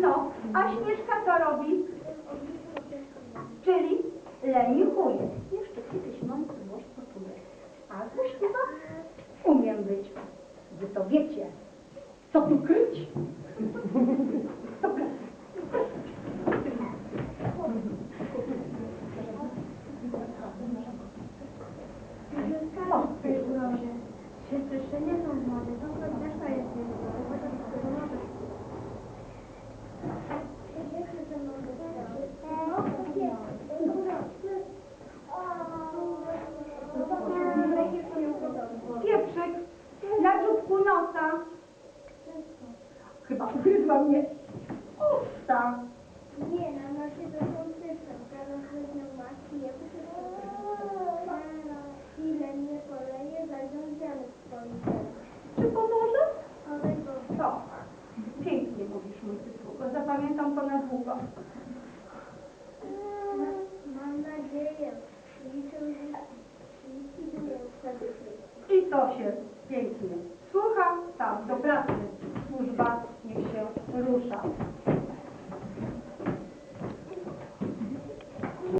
No, a Śnieżka co robi? Czyli lenichuje. Jeszcze kiedyś mam coś poczule. A złośliwa umiem być. Wy to wiecie. Co tu kryć? Dobra. Wszyscy nie są młode, to też to jest Pieprzyk, na czubku nosa. Chyba ugryzła mnie usta. Nie, na nosie to są cyfry, teraz weźmią maki, ja Ile nie poleje, zajdą ziarny swoich Czy pomoże? Ale to. Pięknie mówisz, mój cytruko. Zapamiętam to na długo. Chrystusie. Pięknie. Słucha? Tak, doprawdy. Służba niech się rusza.